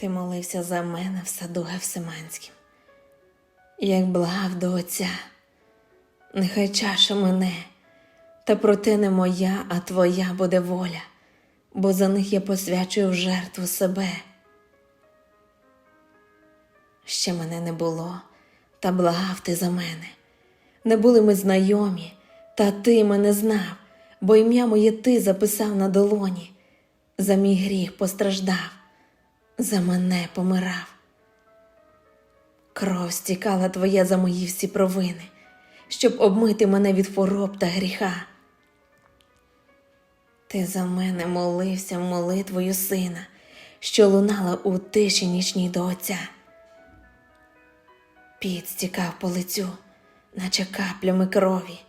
Ти молився за мене в саду Гевсиманськім, як благав до Отця, нехай чаша мене, та проте не моя, а твоя буде воля, бо за них я посвячую в жертву себе. Ще мене не було, та благав ти за мене. Не були ми знайомі, та ти мене знав, бо ім'я моє ти записав на долоні. За мій гріх постраждав, за мене помирав. Кров стікала твоя за мої всі провини, щоб обмити мене від хвороб та гріха. Ти за мене молився молитвою сина, що лунала у тиші нічній до Отця. Піт стікав по лицю, наче каплями крові.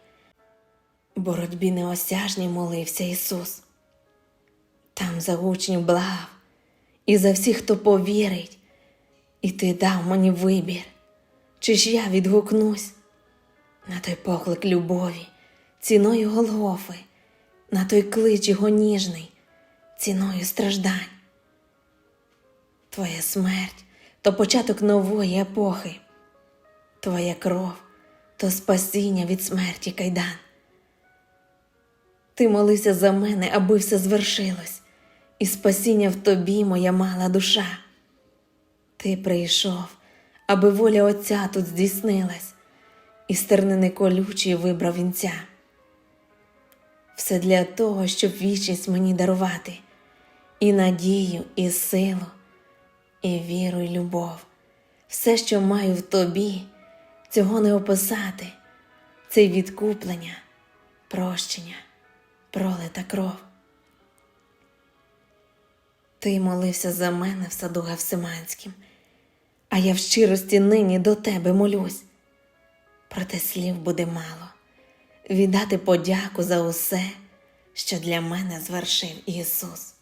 Боротьбі неосяжній молився Ісус. Там за учнів благав, і за всіх, хто повірить, і ти дав мені вибір, чи ж я відгукнусь на той поклик любові, ціною Голгофи, на той клич його ніжний, ціною страждань. Твоя смерть то початок нової епохи, Твоя кров то спасіння від смерті кайдан. Ти молився за мене, аби все звершилось, і спасіння в тобі, моя мала душа. Ти прийшов, аби воля Отця тут здійснилась, і стернини колючий вибрав вінця. Все для того, щоб вічність мені дарувати, і надію, і силу, і віру, і любов. Все, що маю в тобі, цього не описати, це відкуплення, прощення, пролита кров. Ти молився за мене в саду Гавсиманським, а я в щирості нині до тебе молюсь. Проте слів буде мало віддати подяку за усе, що для мене звершив Ісус.